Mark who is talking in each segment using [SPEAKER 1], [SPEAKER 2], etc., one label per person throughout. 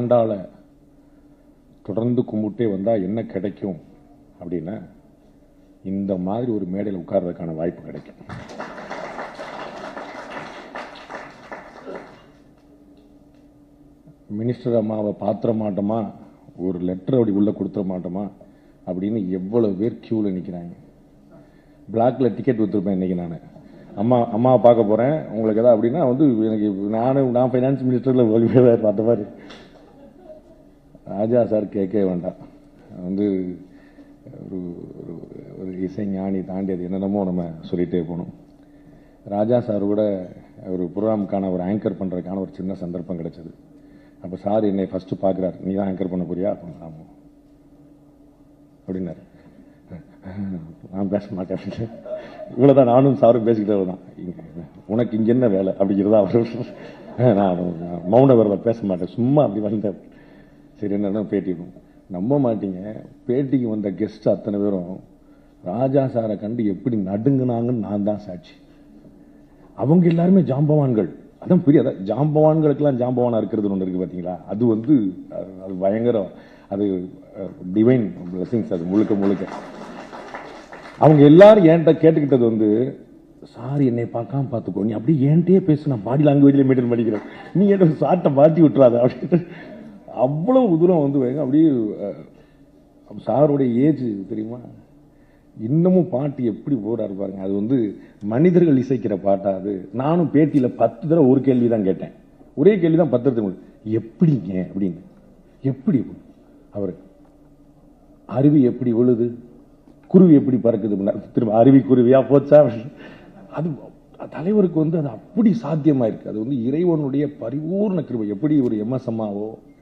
[SPEAKER 1] ஆண்டாளை தொடர்ந்து கும்பிட்டே வந்தால் என்ன கிடைக்கும் அப்படின்னா இந்த மாதிரி ஒரு மேடையில் உட்கார்றதுக்கான வாய்ப்பு கிடைக்கும். மினிஸ்டர் அம்மாவை பாத்திர மாட்டோமா? ஒரு லெட்டர் அப்படி உள்ளே கொடுத்துட மாட்டோமா? அப்படின்னு எவ்வளவு பேர் க்யூவில் நிற்கிறாங்க பிளாக்ல டிக்கெட் கொடுத்துருப்பேன் இன்னைக்கு நான். அம்மா அம்மாவை பார்க்க போறேன். உங்களுக்கு எதாவது அப்படின்னா வந்து எனக்கு நானும் நான் ஃபைனான்ஸ் மினிஸ்டர்ல பார்த்த மாதிரி. ராஜா சார் கேட்கவே வேண்டாம். வந்து ஒரு ஒரு ஒரு இசை ஞானி தாண்டி அது என்னென்னமோ நம்ம சொல்லிகிட்டே போகணும். ராஜா சார் கூட ஒரு ப்ரோக்ராமுக்கான ஒரு ஆங்கர் பண்ணுறதுக்கான ஒரு சின்ன சந்தர்ப்பம் கிடைச்சது. அப்போ சார் என்னை ஃபஸ்ட்டு பார்க்குறாரு. நீ தான் ஆங்கர் பண்ண போறியா? ஆமாம் அப்படின்னாரு. நான் பேச மாட்டேன். இவ்வளவுதான் நானும் சாரும் பேசிக்கிட்டே தான் உனக்கு இங்கே என்ன வேலை? அப்படிங்கிறதா அவர். நான் மௌன விரதம் பேச மாட்டேன். சும்மா அப்படி வந்தேன் சரி என்னன்னா பேட்டி? நம்ப மாட்டீங்க. பேட்டிக்கு வந்த கெஸ்ட் அத்தனை பேரும் ராஜா சாரை கண்டு எப்படி நடுங்குனாங்கன்னு நான் தான் சாட்சி. அவங்க எல்லாருமே ஜாம்பவான்கள். அதான் பெரிய அதான் ஜாம்பவான்களுக்கெல்லாம் ஜாம்பவானாக இருக்கிறது ஒன்று இருக்கு பார்த்தீங்களா அது வந்து அது அது பயங்கரம் அது டிவைன் பிளஸிங்ஸ் அது முழுக்க முழுக்க. அவங்க எல்லாரும் என்கிட்ட கேட்டுக்கிட்டது வந்து சார் என்னை பார்க்காம பார்த்துக்கோ. நீ அப்படியே என்கிட்டயே பேசு. நான் பாடி லாங்குவேஜ்ல மெயின்டைன் பண்ணிக்கிறேன். நீ என்ன சாட்டை மாற்றி விட்டுறாத. அப்படின்ட்டு அவ்வளவு தூரம் வந்து வைங்க அப்படியே சாருடைய ஏஜ் தெரியுமா? இன்னமும் பாட்டு எப்படி போறாரு பாருங்க. அது வந்து மனிதர்கள் இசைக்கிற பாட்டா அது. நானும் பேட்டியில் பத்து தடவை ஒரு கேள்வி தான் கேட்டேன். ஒரே கேள்வி தான் பத்து தடவை எப்படிங்க அப்படின்னு. எப்படி அவர் அருவி எப்படி விழுது? குருவி எப்படி பறக்குது? திரும்ப அருவி குருவியா போச்சா? அது தலைவருக்கு வந்து அது அப்படி சாத்தியமா இருக்கு அது வந்து இறைவனுடைய பரிபூர்ண கிருபை. எப்படி ஒரு எம்எஸ்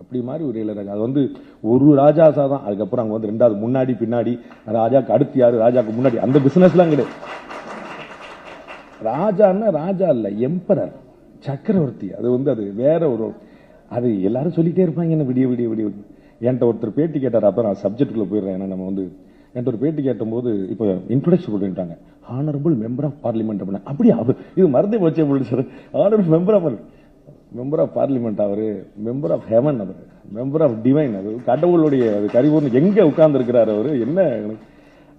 [SPEAKER 1] அப்படி மாதிரி ஒரு இளையராஜா அது வந்து ஒரு ராஜாசா தான் அதுக்கப்புறம் அங்கே வந்து ரெண்டாவது முன்னாடி பின்னாடி ராஜாக்கு அடுத்து யாரு ராஜாக்கு முன்னாடி அந்த பிசினஸ்லாம் கிடையாது. ராஜான்னா ராஜா இல்ல எம்பரர் சக்கரவர்த்தி. அது வந்து அது வேற ஒரு அது எல்லாரும் சொல்லிட்டே இருப்பாங்க என்ன விடிய விடிய விடிய விடிய. என்கிட்ட ஒருத்தர் பேட்டி கேட்டார் அப்புறம் நான் சப்ஜெக்டுக்குள்ள போயிடுறேன் ஏன்னா நம்ம வந்து. என்கிட்ட ஒரு பேட்டி கேட்டபோது இப்போ இன்ட்ரோடக்ஷன் பண்ணிட்டாங்க ஹானரபிள் மெம்பர் ஆஃப் பார்லிமெண்ட் அப்படின்னா. அப்படி அவர் இது மறந்தே போச்சே போயிடுச்சு sir honourable member of member of parliament அவரு மெம்பர் ஆஃப் ஹெவன் அவர் மெம்பர் ஆஃப் டிவைன் அது கடவுளுடைய அது கரிபூர்ணம் எங்க உட்கார்ந்துருக்கிறார் அவர் அவரு என்ன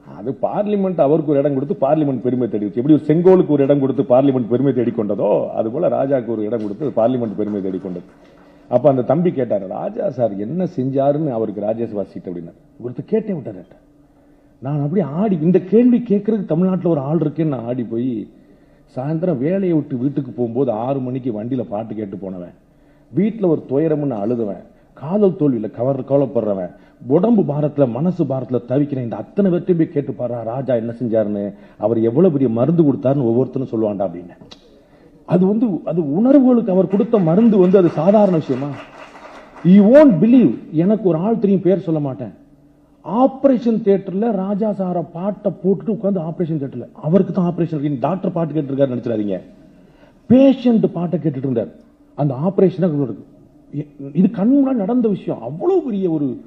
[SPEAKER 1] அது பார்லிமெண்ட் அவருக்கு ஒரு இடம் கொடுத்து பார்லிமெண்ட் பெருமை தேடி எப்படி ஒரு செங்கோலுக்கு ஒரு இடம் கொடுத்து பார்லிமெண்ட் பெருமை தேடி கொண்டதோ அது போல ராஜாக்கு ஒரு இடம் கொடுத்து பார்லிமெண்ட் பெருமை தேடி கொண்டது. அப்ப அந்த தம்பி கேட்டார் ராஜா சார் என்ன செஞ்சாருன்னு அவருக்கு ராஜேஷ் வாசிட்டு அப்படின்னா ஒருத்தர் கேட்டே விட்டார் நான் அப்படியே ஆடி இந்த கேள்வி கேட்கறதுக்கு தமிழ்நாட்டில் ஒரு ஆள் இருக்கேன்னு நான் ஆடி போய் சாயந்தரம் வேலையை விட்டு வீட்டுக்கு போகும்போது ஆறு மணிக்கு வண்டியில் பாட்டு கேட்டு போனவன். வீட்டில் ஒரு துயரம்னு அழுதுவன். காதல் தோல்வியில் கவர் கவலைப்படுறவன். உடம்பு பாரத்தில் மனசு பாரத்தில் தவிக்கிறேன் இந்த அத்தனை பேர்த்தையும் போய் கேட்டு பாரு ராஜா என்ன செஞ்சாருன்னு? அவர் எவ்வளோ பெரிய மருந்து கொடுத்தாருன்னு ஒவ்வொருத்தரும் சொல்லுவான்டா அப்படின்னு. அது வந்து அது உணர்வுகளுக்கு அவர் கொடுத்த மருந்து வந்து அது சாதாரண விஷயமா? யூ ஓன்ட் பிலீவ் எனக்கு ஒரு ஆள் தெரியும் பேர் சொல்ல மாட்டேன். ஆப்ரேஷன் தியேட்டர்ல ராஜா சார பாட்டை போட்டுட்டு உட்காந்து ஆப்ரேஷன் தியேட்டர்ல. அவருக்கு தான் ஆப்ரேஷன் டாக்டர் பாட்டு கேட்டு இருக்காரு பேஷண்ட் பாட்டை கேட்டுட்டு இருந்தார். அந்த ஆபரேஷன் இது கண் முன்னாடி நடந்த விஷயம். அவ்வளவு பெரிய ஒரு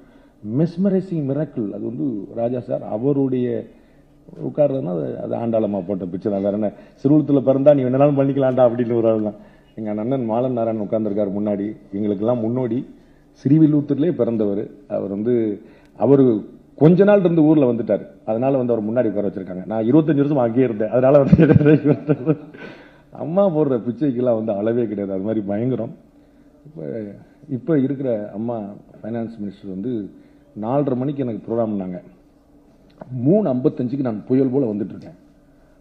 [SPEAKER 1] மெஸ்மரைசிங் மிராக்கிள் அது வந்து ராஜா சார் அவருடைய உட்கார்றதுனா அது- அது ஆண்டாளம்மா போட்ட பிக்சர் தான். வேற என்ன? சிறுவத்தில் பிறந்தா நீ என்னனாலும் பண்ணிக்கலாம்டா அப்படின்னு ஒரு ஆள் தான் எங்கள் அண்ணன் மாலன் நாராயணன் உட்கார்ந்திருக்காரு முன்னாடி. எங்களுக்கெல்லாம் முன்னோடி. ஸ்ரீவில்லூத்தூர்லயே பிறந்தவர். அவர் வந்து அவர் கொஞ்ச நாள் இருந்து ஊரில் வந்துட்டார். அதனால வந்து அவர் முன்னாடி உட்கார வச்சிருக்காங்க. நான் இருபத்தஞ்சு வருஷம் அங்கேயே இருந்தேன். அதனால வந்து அம்மா போடுற பிச்சைக்கெல்லாம் வந்து அளவே கிடையாது. அது மாதிரி பயங்கரம். இப்போ இப்போ இருக்கிற அம்மா ஃபைனான்ஸ் மினிஸ்டர் வந்து நாலரை மணிக்கு எனக்கு ப்ரோக்ராம்னாங்க மூணு ஐம்பத்தஞ்சுக்கு நான் புயல் போல் வந்துட்டுருக்கேன்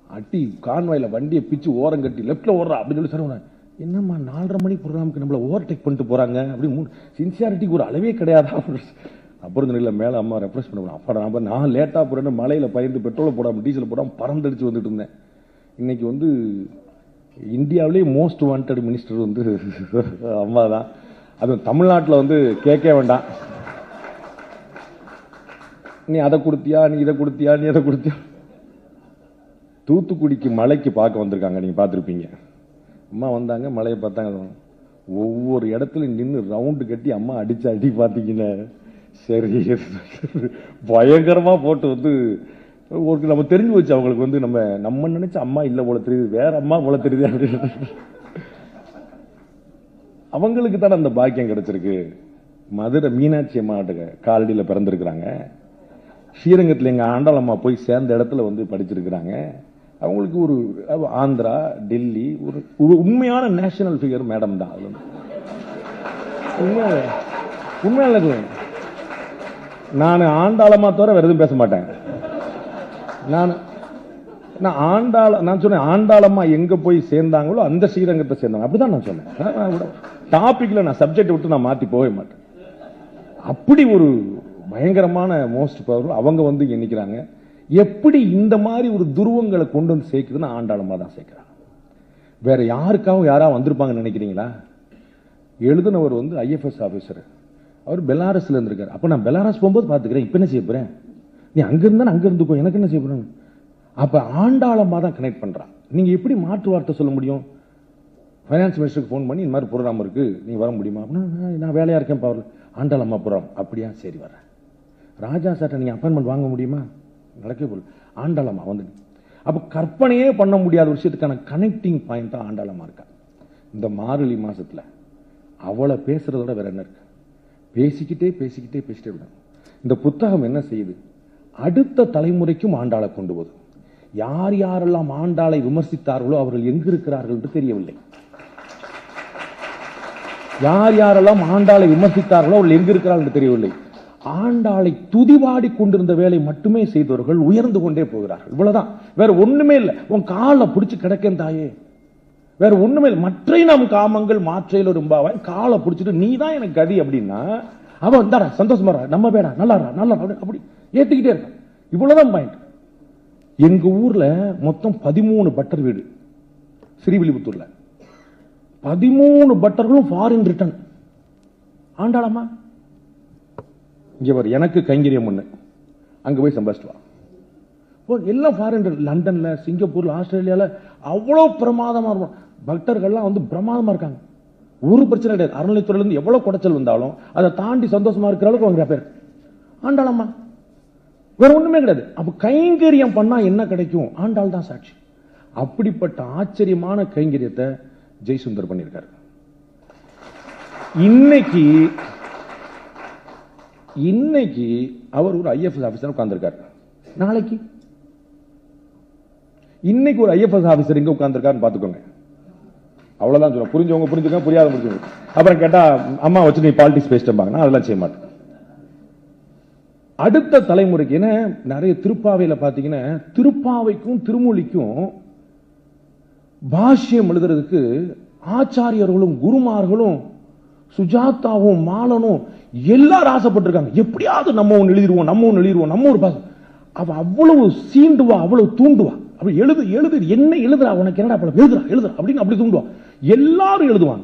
[SPEAKER 1] அட்டி கான்வாயில் வண்டியை பிச்சு ஓரம் கட்டி லெஃப்ட்டில் ஓடுறா அப்படின்னு சொல்லி சொன்னேன் என்னம்மா நாலரை மணி ப்ரோக்ராமுக்கு நம்மள ஓவர்டேக் பண்ணிட்டு போகிறாங்க அப்படின்னு மூணு சின்சியாரிட்டிக்கு ஒரு அளவே கிடையாதா? அப்புறம் இந்த மேலே அம்மா ரெஃப்ரெஷ் பண்ண அப்பா நான் நான் லேட்டாக போகிறேன்னு மலையில் பயந்து பெட்ரோலை போடாமல் டீசல் போடாம பறந்தடிச்சு வந்துட்டு இருந்தேன். இன்னைக்கு வந்து இந்தியாவிலேயே மோஸ்ட் வாண்டட் மினிஸ்டர் வந்து அம்மா தான். அதுவும் தமிழ்நாட்டில் வந்து கேட்க வேண்டாம். நீ அதை கொடுத்தியா நீ இதை கொடுத்தியா நீ அதை கொடுத்தியா? தூத்துக்குடிக்கு மலைக்கு பார்க்க வந்திருக்காங்க நீங்கள் பார்த்துருப்பீங்க. அம்மா வந்தாங்க மலையை பார்த்தாங்க. ஒவ்வொரு இடத்துலையும் நின்று ரவுண்டு கட்டி அம்மா அடித்து அடி பார்த்தீங்கன்னா சரி. பயங்கரமாக போட்டு வந்து ஒரு நம்ம தெரிஞ்சு வச்சு அவங்களுக்கு வந்து நம்ம நம்ம நினைச்ச அம்மா இல்லை போல தெரியுது. வேற அம்மா போல தெரியுது அப்படின்னு அவங்களுக்கு தானே அந்த பாக்கியம் கிடைச்சிருக்கு. மதுரை மீனாட்சி அம்மாட்ட காலடியில் பிறந்திருக்கிறாங்க. ஸ்ரீரங்கத்தில் எங்கள் ஆண்டாளம்மா போய் சேர்ந்த இடத்துல வந்து படிச்சிருக்கிறாங்க. அவங்களுக்கு ஒரு ஆந்திரா டெல்லி ஒரு ஒரு உண்மையான நேஷனல் ஃபிகர் மேடம் தான். அதுல வந்து. உண்மையா நான் ஆண்டாளமா தவிர வேறு எதுவும் பேச மாட்டேன். நான் நான் ஆண்டாள நான் சொன்னேன் ஆண்டாளம்மா எங்க போய் சேர்ந்தாங்களோ அந்த ஸ்ரீரங்கத்தை சேர்ந்தாங்க. அப்படிதான் நான் சொன்னேன். டாபிக்ல நான் சப்ஜெக்ட் விட்டு நான் மாத்தி போகவே மாட்டேன். அப்படி ஒரு பயங்கரமான மோஸ்ட் பவர் அவங்க வந்து எண்ணிக்கிறாங்க. எப்படி இந்த மாதிரி ஒரு துருவங்களை கொண்டு வந்து சேர்க்குதுன்னு ஆண்டாளமா தான் சேர்க்கிறாங்க. வேற யாருக்காகவும் யாராவது வந்திருப்பாங்கன்னு நினைக்கிறீங்களா? எழுதுனவர் வந்து ஐஎஃப்எஸ் ஆஃபீஸர் அவர் பெலாரஸ்ல இருந்திருக்கார். அப்ப நான் பெலாரஸ் போகும்போது பாத்துக்கிறேன் இப்ப என்ன செய்ய போறேன்? நீ அங்க இருந்தா அங்க இருந்துக்கோ. எனக்கு என்ன செய்ய போறேன்? அப்ப ஆண்டாளமா தான் கனெக்ட் பண்றான் நீங்க எப்படி மாற்று வார்த்தை சொல்ல முடியும்? ஃபைனான்ஸ் மினிஸ்டருக்கு ஃபோன் பண்ணி இந்த மாதிரி ப்ரோக்ராம் இருக்கு. நீ வர முடியுமா? அப்படின்னா "நான் வேலையாக வேலையா இருக்கேன் பவர் ஆண்டாளம்மா ப்ரோக்ராம் அப்படியா? சரி வரேன் ராஜா சார்ட்ட நீங்க அப்பாயின்மெண்ட் வாங்க முடியுமா? நடக்கவே போல. ஆண்டாளம்மா வந்து அப்ப கற்பனையே பண்ண முடியாத விஷயத்துக்கான கனெக்டிங் பாயிண்ட் தான் ஆண்டாளம்மா இருக்கா. இந்த மார்கழி மாசத்துல அவளை பேசுறதோட வேற என்ன இருக்கு? பேசிக்கிட்டே பேசிக்கிட்டே பேசிட்டே விடும். இந்த புத்தகம் என்ன செய்யுது? அடுத்த தலைமுறைக்கும் ஆண்டாளை கொண்டு போகுது. யார் யாரெல்லாம் ஆண்டாளை விமர்சித்தார்களோ அவர்கள் எங்கு இருக்கிறார்கள் என்று தெரியவில்லை. யார் யாரெல்லாம் ஆண்டாளை விமர்சித்தார்களோ அவர்கள் எங்கு இருக்கிறார்கள் என்று தெரியவில்லை. ஆண்டாளை துதிவாடி கொண்டிருந்த வேலை மட்டுமே செய்தவர்கள் உயர்ந்து கொண்டே போகிறார்கள். இவ்வளவுதான். வேற ஒண்ணுமே இல்லை. உன் காலை பிடிச்சு கிடக்கேன் தாயே. வேற ஒண்ணுமே இல்லை. நம் காமங்கள் மாற்றையில் ரொம்பவாய் காலை பிடிச்சிட்டு நீ தான் எனக்கு கதி அப்படின்னா அவன் இந்தாடா சந்தோஷமா நம்ம பேடா நல்லா நல்லா அப்படி ஏத்துக்கிட்டே இருக்கான். இவ்வளவுதான் பாயிண்ட் எங்க ஊர்ல மொத்தம் பதிமூணு பட்டர் வீடு ஸ்ரீவில்லிபுத்தூர்ல. பதிமூணு பட்டர்களும் ஃபாரின் ரிட்டர்ன் ஆண்டாளம்மா. இங்க எனக்கு கைங்கரியம் ஒண்ணு. அங்க போய் சம்பாதிச்சிட்டு எல்லாம் ஃபாரின் லண்டன்ல சிங்கப்பூர்ல ஆஸ்திரேலியால அவ்வளவு பிரமாதமா இருக்கும். பக்தர்கள்லாம் வந்து பிரமாதமா இருக்காங்க. ஒரு பிரச்சனை கிடையாது. அறநிலைத்துறையில இருந்து எவ்வளவு குடைச்சல் வந்தாலும் அதை தாண்டி சந்தோஷமா இருக்கிற அளவுக்கு அவங்க பேர். ஆண்டாளம்மா. வேற ஒண்ணுமே கிடையாது. அப்ப கைங்கரியம் பண்ணா என்ன கிடைக்கும்? ஆண்டாள் தான் சாட்சி. அப்படிப்பட்ட ஆச்சரியமான கைங்கரியத்தை ஜெய்சுந்தர் பண்ணியிருக்காரு. இன்னைக்கு இன்னைக்கு அவர் ஒரு ஐஎஃப்எஸ் ஆஃபீஸர் உட்கார்ந்திருக்காரு. நாளைக்கு. இன்னைக்கு ஒரு ஐஎஃப்எஸ் ஆபீசர் இங்க உட்கார்ந்திருக்காருன்னு பாத்துக்கோங்க அவ்வளவுதான் சொல்ல புரிஞ்சவங்க புரிஞ்சுக்க புரியாத புரிஞ்சவங்க அப்புறம் கேட்டா அம்மா வச்சு நீ பாலிடிக்ஸ் பேசிட்டேன் அதெல்லாம் செய்ய மாட்டேன். அடுத்த தலைமுறைக்கு ஏன்னா நிறைய திருப்பாவையில பாத்தீங்கன்னா திருப்பாவைக்கும் திருமொழிக்கும் பாஷ்யம் எழுதுறதுக்கு ஆச்சாரியர்களும் குருமார்களும் சுஜாதாவும் மாலனும் எல்லாரும் ஆசைப்பட்டிருக்காங்க. எப்படியாவது நம்ம ஒன்று எழுதிடுவோம் நம்ம ஒன்று எழுதிடுவோம் நம்ம ஒரு பாசம் அவ அவ்வளவு சீண்டுவா அவ்வளவு தூண்டுவா. அப்படி எழுது எழுது என்ன எழுதுறா? உனக்கு என்னடா பழம் எழுதுறா எழுதுறா. அப்படின்னு அப்படி தூண்டுவான். எல்லாரும் எழுதுவாங்க.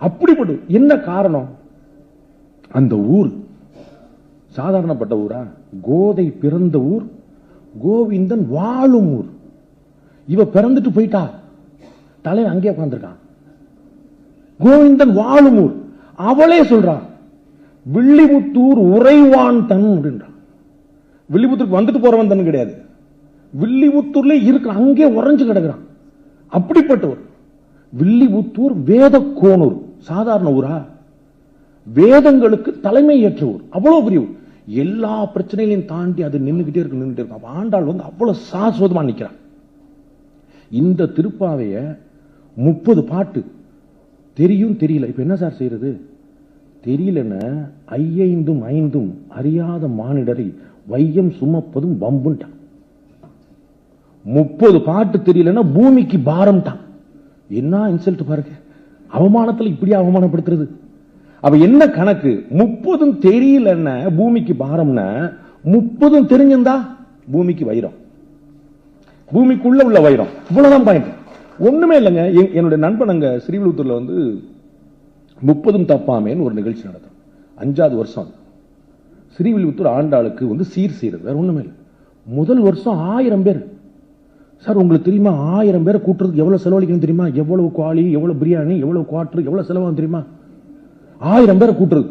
[SPEAKER 1] அப்படிப்பட்டு என்ன காரணம்? அந்த ஊர். சாதாரணப்பட்ட ஊரா? கோதை பிறந்த ஊர். கோவிந்தன் வாழும் ஊர். இவ பிறந்துட்டு போயிட்டா. தலைவன் அங்கே உட்காந்துருக்கான் கோவிந்தன் வாழும் ஊர். அவளே சொல்றான் வில்லிபுத்தூர் உறைவான் தன் அப்படின்றான். வில்லிபுத்தூருக்கு வந்துட்டு போறவன் தன் கிடையாது. வில்லிபுத்தூர்ல இருக்கிற அங்கே உறைஞ்சு கிடக்குறான். அப்படிப்பட்டவர். வில்லிபுத்தூர் வேத கோனூர் சாதாரண ஊரா? வேதங்களுக்கு தலைமை ஏற்றவர் அவ்வளவு பெரிய எல்லா பிரச்சனைகளையும் தாண்டி அது நின்னுகிட்டே இருக்கு நின்றுட்டு இருக்கும் ஆண்டாள் வந்து அவ்வளவு சாஸ்வதமா நிக்கிறான். இந்த திருப்பாவைய முப்பது பாட்டு. தெரியும் தெரியல. இப்ப என்ன சார் செய்யறது? தெரியலன்னு ஐயைந்தும் ஐந்தும் அறியாத மானிடரை வையம் சுமப்பதும் பம்புன்ட்டான் முப்பது பாட்டு தெரியலன்னா பூமிக்கு பாரம் தான். என்ன இன்சல்ட் பாருங்க. அவமானத்துல இப்படி அவமானப்படுத்துறது? அப்ப என்ன கணக்கு? முப்பதும் தெரியலன்னா பூமிக்கு பாரம்னா முப்பதும் தெரிஞ்சிருந்தா பூமிக்கு வைரம். பூமிக்குள்ள உள்ள வைரம். இவ்வளவுதான் பாயிண்ட் ஒண்ணுமே இல்லைங்க. என்- என்னுடைய நண்பன் அங்க ஸ்ரீவிழுத்தூர்ல வந்து முப்பதும் தப்பாமேன்னு ஒரு நிகழ்ச்சி நடத்தும் அஞ்சாவது வருஷம் அது. ஸ்ரீவில்லிபுத்தூர் ஆண்டாளுக்கு வந்து சீர் செய்யறது வேற ஒண்ணுமே இல்லை. முதல் வருஷம் ஆயிரம் பேர். சார் உங்களுக்கு தெரியுமா ஆயிரம் பேரை கூட்டுறதுக்கு எவ்வளவு செலவழிக்கணும் தெரியுமா? எவ்வளவு குவாலி எவ்வளவு பிரியாணி எவ்வளவு குவாட்டர் எவ்வளவு செலவாகும் தெரியுமா? ஆயிரம் பேரை கூட்டுறது.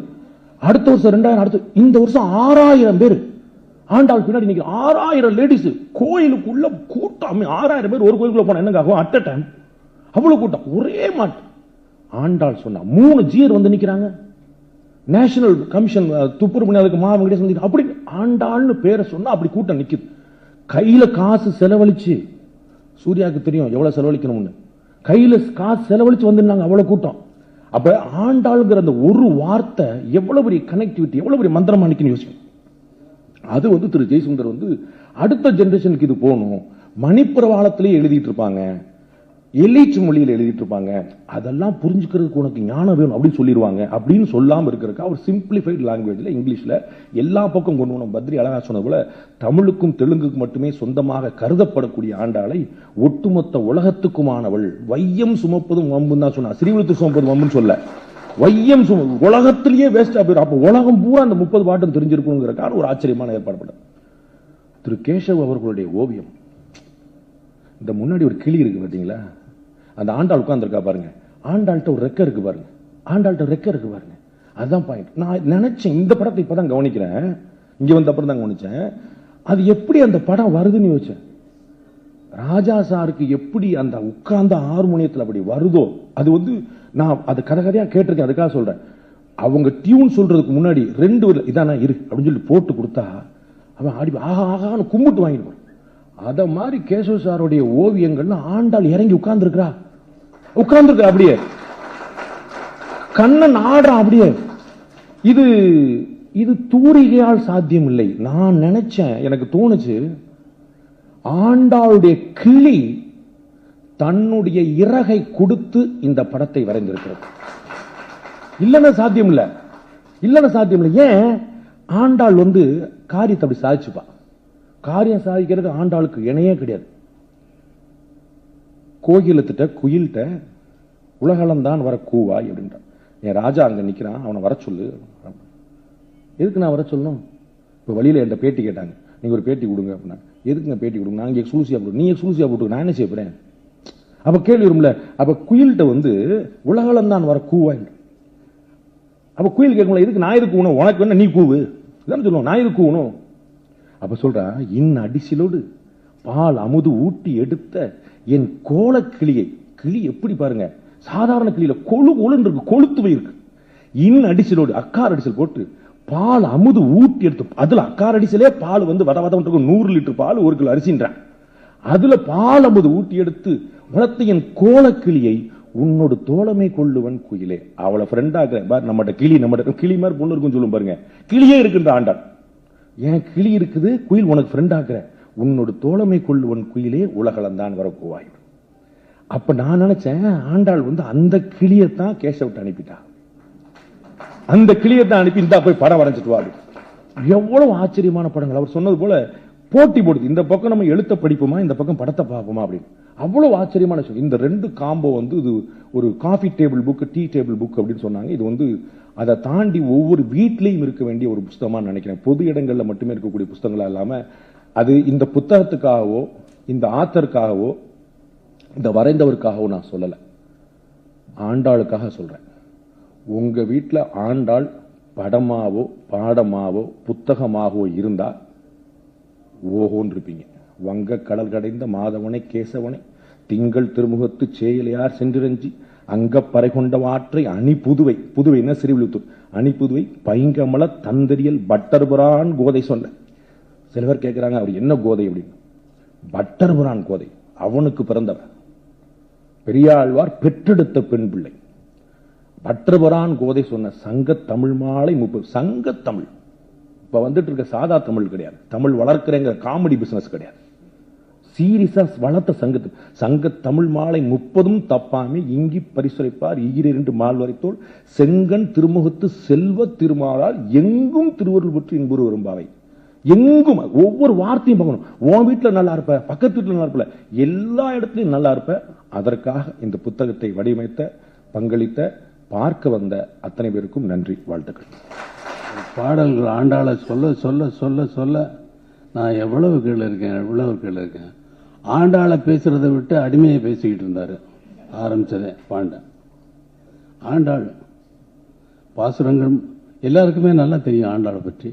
[SPEAKER 1] அடுத்த வருஷம் ரெண்டாயிரம் அடுத்த இந்த வருஷம் ஆறாயிரம் பேர். ஆண்டாள் பின்னாடி இன்னைக்கு ஆறாயிரம் லேடிஸ் கோயிலுக்குள்ள கூட்டம் ஆறாயிரம் பேர் ஒரு கோயிலுக்குள்ள போனா என்னங்க அட் அட் டைம் அவ்வளவு கூட்டம். ஒரே மாட்டு. ஆண்டாள் சொன்னா மூணு ஜீர் வந்து நிக்கிறாங்க. நேஷனல் கமிஷன் அஹ், துப்புரவு பணி அதுக்கு மா அப்படி ஆண்டாள்னு பேரை சொன்னா அப்படி கூட்டம் நிக்குது. கையில காசு செலவழிச்சு சூர்யாவுக்கு தெரியும் எவ்வளவு செலவழிக்கணும்னு. கையில காசு செலவழிச்சு வந்திருந்தாங்க அவ்வளவு கூட்டம். அப்ப ஆண்டாளுங்கிற அந்த ஒரு வார்த்தை எவ்வளவு பெரிய கனெக்டிவிட்டி எவ்வளவு பெரிய மந்திரமாக நிக்குன்னு யோசிக்கும் அது வந்து திரு ஜெய்சுந்தர் வந்து அடுத்த ஜென்ரேஷனுக்கு இது போகணும். மணிப்பிரவாளத்திலேயே எழுதிட்டு இருப்பாங்க. எல்லைச்சு மொழியில் எழுதிட்டு இருப்பாங்க அதெல்லாம் புரிஞ்சுக்கிறதுக்கு உனக்கு ஞானம் வேணும் அப்படின்னு சொல்லிடுவாங்க அப்படின்னு சொல்லாம இருக்கிறதுக்கு அவர் சிம்பிளிஃபைட் லாங்குவேஜ்ல இங்கிலீஷ்ல எல்லா பக்கம் கொண்டு போனோம் பத்ரி அழகா சொன்னது போல தமிழுக்கும் தெலுங்குக்கும் மட்டுமே சொந்தமாக கருதப்படக்கூடிய ஆண்டாளை ஒட்டுமொத்த உலகத்துக்குமானவள் வையம் சுமப்பதும் வம்புன்னு தான் சொன்னா ஸ்ரீவிழுத்து சுமப்பதும் வம்புன்னு சொல்ல. வையம் சும உலகத்திலேயே வேஸ்டா போயிடும் அப்ப உலகம் பூரா அந்த முப்பது பாட்டும் தெரிஞ்சிருக்கணுங்கிறக்கான ஒரு ஆச்சரியமான ஏற்பாடு திரு கேசவ் அவர்களுடைய ஓவியம் இந்த முன்னாடி ஒரு கிளி இருக்கு பார்த்தீங்களா அந்த ஆண்டாள் உட்காந்துருக்கா பாருங்க. ஆண்டாள்கிட்ட ஒரு ரெக்க இருக்கு பாருங்க. ஆண்டாள்கிட்ட ரெக்கர் இருக்கு பாருங்க. அதுதான் பாயிண்ட் நான் நினைச்சேன் இந்த படத்தை இப்பதான் கவனிக்கிறேன். இங்க வந்த அப்புறம் தான் கவனிச்சேன். அது எப்படி அந்த படம் வருதுன்னு யோசிச்சேன். ராஜா சாருக்கு எப்படி அந்த உட்கார்ந்த ஹார்மோனியத்தில் அப்படி வருதோ அது வந்து நான் அது கதை கதையா கேட்டிருக்கேன் அதுக்காக சொல்றேன். அவங்க டியூன் சொல்றதுக்கு முன்னாடி ரெண்டு இதானா இரு அப்படின்னு சொல்லி போட்டு கொடுத்தா அவன் ஆடி ஆஹா ஆகான்னு கும்பிட்டு வாங்கிட்டு அத மாதிரி கேசவ சாருடைய ஓவியங்கள்ல ஆண்டாள் இறங்கி உட்கார்ந்துருக்கிறா. உட்கார்ந்துருக்கா அப்படியே. கண்ணன் ஆடுறான் அப்படியே. இது இது தூரிகையால் சாத்தியம் இல்லை நான் நினைச்சேன் எனக்கு தோணுச்சு ஆண்டாளுடைய கிளி தன்னுடைய இறகை கொடுத்து இந்த படத்தை வரைந்திருக்கிறது. இல்லைன்னா சாத்தியம் இல்ல இல்லைன்னா சாத்தியம் இல்லை ஏன்? ஆண்டாள் வந்து காரியத்தை அப்படி சாதிச்சுப்பா. காரியம் சாதிக்கிறது ஆண்டாளுக்கு இணையே கிடையாது. கோகிலத்திட்ட குயில்கிட்ட உலகளந்தான் வர கூவாய் அப்படின்றான். என் ராஜா அங்க நிக்கிறான் அவனை வர சொல்லு. எதுக்கு நான் வர சொல்லணும்? இப்ப வழியில என்கிட்ட பேட்டி கேட்டாங்க. நீங்க ஒரு பேட்டி கொடுங்க அப்படின்னா எதுக்குங்க பேட்டி கொடுங்க? நான் எக்ஸ்க்ளூசிவா போட்டு நீ சூசியா போட்டு நான் என்ன செய்ய போறேன்? அப்ப கேள்வி வரும்ல அப்ப குயில்கிட்ட வந்து உலகளந்தான் வர கூவாய். அப்ப குயில் கேட்கும்ல இதுக்கு நான் எதுக்கு கூணும் உனக்கு வேணா நீ கூவு. இதான் சொல்லுவோம் நான் எதுக்கு அப்ப சொல்றா இன் அடிசிலோடு பால் அமுது ஊட்டி எடுத்த என் கோல கிளியை. கிளி எப்படி பாருங்க சாதாரண கிளியில கொழு கொழுன்னு இருக்கு கொளுத்து இருக்கு இன் அடிசலோடு அக்கார் அடிசல் போட்டு பால் அமுது ஊட்டி எடுத்து அதுல அக்கார் அடிசலே பால் வந்து வத வதம் இருக்கும் நூறு லிட்டர் பால் ஒரு கிலோ அரிசின்றான். அதுல பால் அமுது ஊட்டி எடுத்து வளர்த்த என் கோலக்கிளியை உன்னோட தோழமை கொள்ளுவன் குயிலே. அவளை ஃப்ரெண்டாக பார் நம்மகிட்ட கிளி நம்மகிட்ட கிளி மாதிரி பொண்ணு இருக்குன்னு சொல்லும் பாருங்க. கிளியே இருக்குன்ற ஆண்டான் என் கிளி இருக்குது? குயில் உனக்கு ஃப்ரெண்ட் ஆக்குற உன்னோட தோழமை கொள்ளுவன் குயிலே உலகளந்தான் வரக்கூவாய் அப்ப நான் நினைச்சேன் ஆண்டாள் வந்து அந்த கிளியத்தான் கேசவிட்டு அனுப்பிட்டா. அந்த கிளியத்தான் அனுப்பி இந்தா போய் படம் வரைஞ்சிட்டு வாரு எவ்வளவு ஆச்சரியமான படங்கள். அவர் சொன்னது போல போட்டி போடுது. இந்த பக்கம் நம்ம எழுத்த படிப்போமா இந்த பக்கம் படத்தை பார்ப்போமா அப்படின்னு. அவ்வளவு ஆச்சரியமான விஷயம். இந்த ரெண்டு காம்போ வந்து இது ஒரு coffee table book tea table book அப்படின்னு சொன்னாங்க. இது வந்து அதை தாண்டி ஒவ்வொரு வீட்லேயும் இருக்க வேண்டிய ஒரு புஸ்தகமாக நினைக்கிறேன். பொது இடங்களில் மட்டுமே இருக்கக்கூடிய புஸ்தகங்களா இல்லாமல் அது இந்த புத்தகத்துக்காகவோ இந்த ஆத்தருக்காகவோ இந்த வரைந்தவருக்காகவோ நான் சொல்லலை. ஆண்டாளுக்காக சொல்கிறேன் உங்கள் வீட்டில் ஆண்டாள் படமாவோ பாடமாவோ புத்தகமாகவோ இருந்தால் ஓஹோன்னு இருப்பீங்க. வங்க கடல் கடைந்த மாதவனை கேசவனை திங்கள் திருமுகத்து சேயலையார் சென்றிரஞ்சி அங்கப்பறை பறை கொண்ட வாற்றை அணி புதுவை புதுவை என்ன சிறுவிழுத்தூர் அணி புதுவை பைங்கமல தந்திரியல் பட்டர்புரான் கோதை சொன்ன. சில பேர் கேட்கிறாங்க அவர் என்ன கோதை? அப்படின்னு. பட்டர்புரான் கோதை. அவனுக்கு பிறந்தவர். பெரியாழ்வார் பெற்றெடுத்த பெண் பிள்ளை. பட்டர்புரான் கோதை சொன்ன சங்க தமிழ் மாலை முப்பது. சங்க தமிழ். இப்ப வந்துட்டு இருக்க சாதா தமிழ் கிடையாது. தமிழ் வளர்க்கிறேங்கிற காமெடி பிசினஸ் கிடையாது. சீரியஸா வளர்த்த சங்கத்து. சங்க தமிழ் மாலை முப்பதும் தப்பாமே இங்கி பரிசுரைப்பார் ஈரிரண்டு மால்வரைத்தோல் செங்கன் திருமுகத்து செல்வ திருமாலால் எங்கும் திருவருள் பெற்று இன்புறு வரும்பாவை. எங்கும் ஒவ்வொரு வார்த்தையும் பார்க்கணும். உன் வீட்டில் நல்லா இருப்ப பக்கத்து வீட்டில் நல்லா இருப்பல எல்லா இடத்துலையும் நல்லா இருப்ப. அதற்காக இந்த புத்தகத்தை வடிவமைத்த பங்களித்த பார்க்க வந்த அத்தனை பேருக்கும் நன்றி வாழ்த்துக்கள்.
[SPEAKER 2] பாடல்கள் ஆண்டாளை சொல்ல சொல்ல சொல்ல சொல்ல நான் எவ்வளவு கீழே இருக்கேன் எவ்வளவு கீழே இருக்கேன்? ஆண்டாளை பேசுறதை விட்டு அடிமையை பேசிக்கிட்டு இருந்தாரு. ஆரம்பிச்சதே பாண்டன். ஆண்டாள் பாசுரங்கள் எல்லாருக்குமே நல்லா தெரியும் ஆண்டாளை பற்றி.